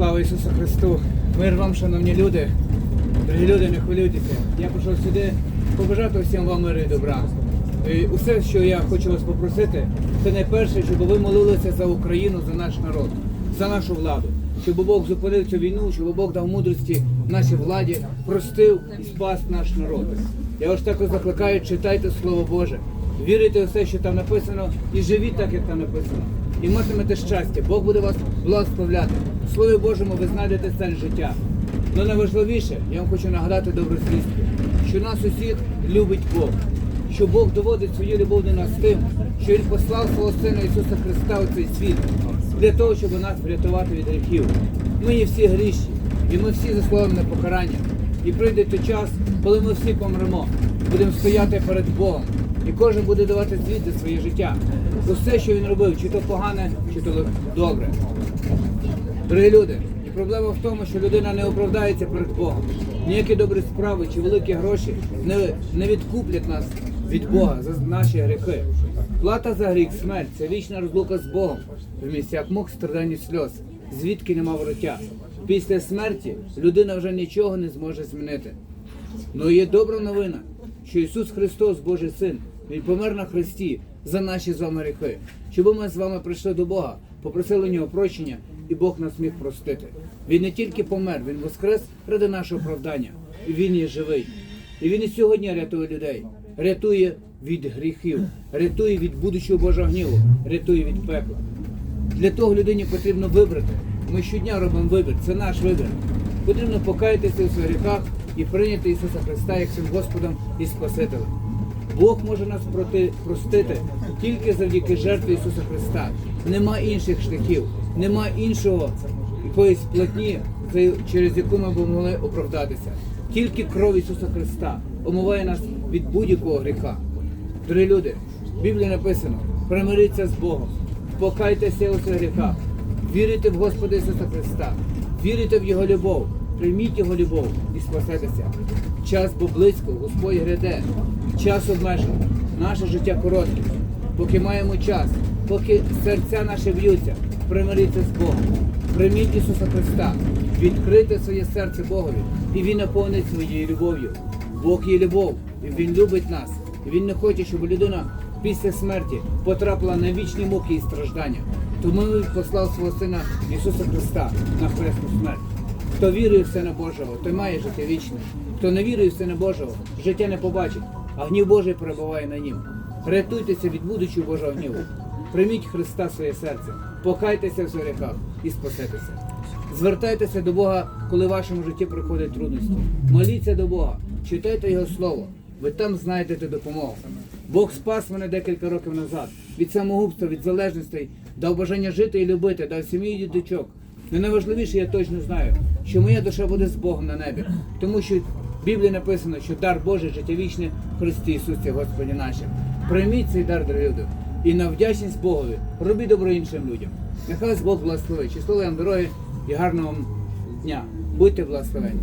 Слава Ісусу Христу! Мир вам, шановні люди! Дорогі люди, не хвилюйтеся. Я прийшов сюди побажати всім вам миру і добра. І усе, що я хочу вас попросити, це найперше, щоб ви молилися за Україну, за наш народ, за нашу владу. Щоб Бог зупинив цю війну, щоб Бог дав мудрості нашій владі, простив і спас наш народ. Я вас також закликаю, читайте Слово Боже, вірите у все, що там написано, і живіть так, як там написано. І матимете щастя, Бог буде вас благословляти. Слові Божому ви знайдете цель життя. Ну найважливіше, я вам хочу нагадати добру звістку, що нас усіх любить Бог, що Бог доводить свою любов до нас тим, що Він послав свого Сина Ісуса Христа у цей світ для того, щоб нас врятувати від гріхів. Ми є всі грішні, і ми всі заслуговуємо на покарання. І прийде той час, коли ми всі помремо, будемо стояти перед Богом. І кожен буде давати звіт за своє життя. За все, що він робив, чи то погане, чи то добре. Дорогі люди, і проблема в тому, що людина не оправдається перед Богом. Ніякі добрі справи чи великі гроші не, не відкуплять нас від Бога за наші гріхи. Плата за гріх, смерть це вічна розлука з Богом в місцях мук, страдань і сльоз, звідки нема вороття. Після смерті людина вже нічого не зможе змінити. Ну є добра новина, що Ісус Христос, Божий Син, Він помер на Христі за наші з вами гріхи, щоб ми з вами прийшли до Бога, попросили у нього прощення, і Бог нас міг простити. Він не тільки помер, Він воскрес ради нашого оправдання. І Він є живий. І він і сьогодні рятує людей, рятує від гріхів, рятує від будучого Божого гніву, рятує від пекла. Для того людині потрібно вибрати. Ми щодня робимо вибір, це наш вибір. Потрібно покаятися у своїх гріхах і прийняти Ісуса Христа як своїм Господом і Спасителем. Бог може нас проти, простити тільки завдяки жертві Ісуса Христа. Нема інших шляхів, нема іншого якоїсь платні, через яку ми б могли оправдатися. Тільки кров Ісуса Христа омиває нас від будь-якого гріха. Дорогі люди, в Біблії написано: примиріться з Богом, покайтеся у своїх гріхах, вірите в Господа Ісуса Христа, вірите в Його любов, прийміть Його любов і спасетеся. Час бо близько, Господь гряде, час обмежений, наше життя коротке. Поки маємо час, поки серця наші б'ються, примиріться з Богом. Прийміть Ісуса Христа, відкрите своє серце Богові, і Він наповнить своєю любов'ю. Бог є любов, і Він любить нас. Він не хоче, щоб людина після смерті потрапила на вічні муки і страждання. Тому Він послав свого Сина Ісуса Христа на хресну смерть. Хто вірує в Сина Божого, той має життя вічне. Хто не вірує в Сина Божого, життя не побачить, а гнів Божий перебуває на нім. Рятуйтеся від будучого Божого гніву. Прийміть Христа в своє серце, покайтеся в гріхах і спасетеся. Звертайтеся до Бога, коли в вашому житті приходять трудності. Моліться до Бога, читайте Його Слово. Ви там знайдете допомогу. Бог спас мене декілька років назад від самогубства, від залежностей, дав бажання жити і любити, дав сім'ї і діточок. Ну найважливіше, я точно знаю, що моя душа буде з Богом на небі, тому що в Біблії написано, що дар Божий життя вічне в Христі Ісусі Господі нашим. Прийміть цей дар, дорогі люди, і на вдячність Богові робіть добро іншим людям. Нехай вас Бог благословить. Число вам дороги і гарного вам дня. Будьте благословені.